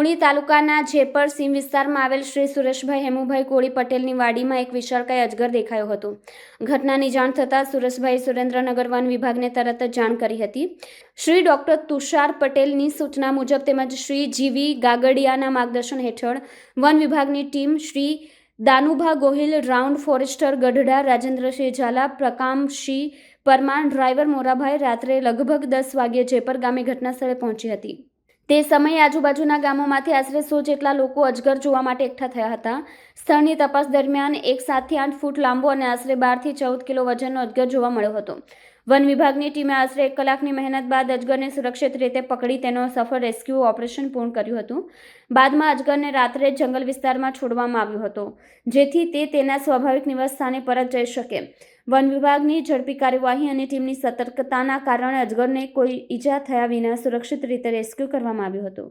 મૂળી તાલુકાના જેપર સીમ વિસ્તારમાં આવેલ શ્રી સુરેશભાઈ હેમુભાઈ કોળી પટેલની વાડીમાં એક વિશાળકાય અજગર દેખાયો હતો. ઘટનાની જાણ થતાં સુરેશભાઈ સુરેન્દ્રનગર વન વિભાગને તરત જ જાણ કરી હતી. શ્રી ડોક્ટર તુષાર પટેલની સૂચના મુજબ તેમજ શ્રી જીવી ગાગડિયાના માર્ગદર્શન હેઠળ વન વિભાગની team Shri Danubha Gohil, round forester Gadhada, Rajendrasinh Jhala, Prakamsinh Parmar, driver Morabhai રાત્રે લગભગ દસ વાગ્યે જેપર ગામે ઘટના સ્થળે પહોંચી હતી. તે સમયે આજુબાજુના ગામોમાંથી આશરે સો જેટલા લોકો અજગર જોવા માટે એકઠા થયા હતા. સ્થળની તપાસ દરમિયાન એક સાતથી આઠ ફૂટ લાંબો અને આશરે બારથી ચૌદ કિલો વજનનો અજગર જોવા મળ્યો હતો. વન વિભાગની ટીમે આશરે એક કલાકની મહેનત બાદ અજગરને સુરક્ષિત રીતે પકડી તેનો સફળ રેસ્ક્યુ ઓપરેશન પૂર્ણ કર્યું હતું. બાદમાં અજગરને રાત્રે જંગલ વિસ્તારમાં છોડવામાં આવ્યો હતો, જેથી તે તેના સ્વાભાવિક નિવાસ સ્થાને પરત જઈ શકે. વન વિભાગની ઝડપી કાર્યવાહી અને ટીમની સતર્કતાના કારણે અજગરને કોઈ ઈજા થયા વિના સુરક્ષિત રીતે રેસ્ક્યુ કરવામાં આવ્યો હતો.